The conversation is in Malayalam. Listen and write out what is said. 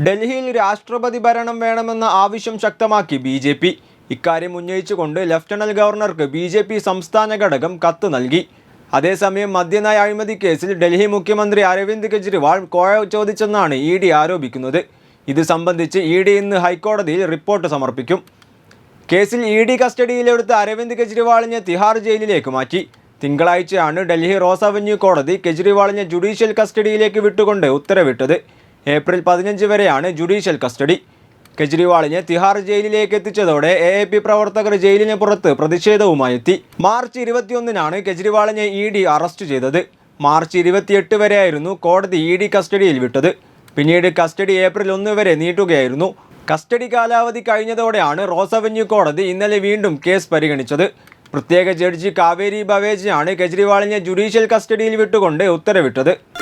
ഡൽഹിയിൽ രാഷ്ട്രപതി ഭരണം വേണമെന്ന ആവശ്യം ശക്തമാക്കി ബി ജെ പി. ഇക്കാര്യം ഉന്നയിച്ചുകൊണ്ട് ലഫ്റ്റനന്റ് ഗവർണർക്ക് ബി ജെ പി സംസ്ഥാന ഘടകം കത്ത് നൽകി. അതേസമയം മദ്യനയ അഴിമതി കേസിൽ ഡൽഹി മുഖ്യമന്ത്രി അരവിന്ദ് കെജ്രിവാൾ കോഴ ചോദിച്ചെന്നാണ് ഇ ഡി ആരോപിക്കുന്നത്. ഇത് സംബന്ധിച്ച് ഇ ഡി ഇന്ന് ഹൈക്കോടതിയിൽ റിപ്പോർട്ട് സമർപ്പിക്കും. കേസിൽ ഇ ഡി കസ്റ്റഡിയിലെടുത്ത അരവിന്ദ് കെജ്രിവാളിനെ തിഹാർ ജയിലിലേക്ക് മാറ്റി. തിങ്കളാഴ്ചയാണ് ഡൽഹി റോസ് അവന്യൂ കോടതി കെജ്രിവാളിനെ ജുഡീഷ്യൽ കസ്റ്റഡിയിലേക്ക് വിട്ടുകൊണ്ട് ഉത്തരവിട്ടത്. ഏപ്രിൽ പതിനഞ്ച് വരെയാണ് ജുഡീഷ്യൽ കസ്റ്റഡി. കെജ്രിവാളിനെ തിഹാർ ജയിലിലേക്ക് എത്തിച്ചതോടെ എ എ പി പ്രവർത്തകർ ജയിലിന് പുറത്ത് പ്രതിഷേധവുമായി എത്തി. മാർച്ച് ഇരുപത്തിയൊന്നിനാണ് കെജ്രിവാളിനെ ഇ ഡി അറസ്റ്റ് ചെയ്തത്. മാർച്ച് ഇരുപത്തിയെട്ട് വരെയായിരുന്നു കോടതി ഇ ഡി കസ്റ്റഡിയിൽ വിട്ടത്. പിന്നീട് കസ്റ്റഡി ഏപ്രിൽ ഒന്ന് വരെ നീട്ടുകയായിരുന്നു. കസ്റ്റഡി കാലാവധി കഴിഞ്ഞതോടെയാണ് റോസ് അവന്യൂ കോടതി ഇന്നലെ വീണ്ടും കേസ് പരിഗണിച്ചത്. പ്രത്യേക ജഡ്ജി കാവേരി ബവേജിയാണ് കെജ്രിവാളിനെ ജുഡീഷ്യൽ കസ്റ്റഡിയിൽ വിട്ടുകൊണ്ട് ഉത്തരവിട്ടത്.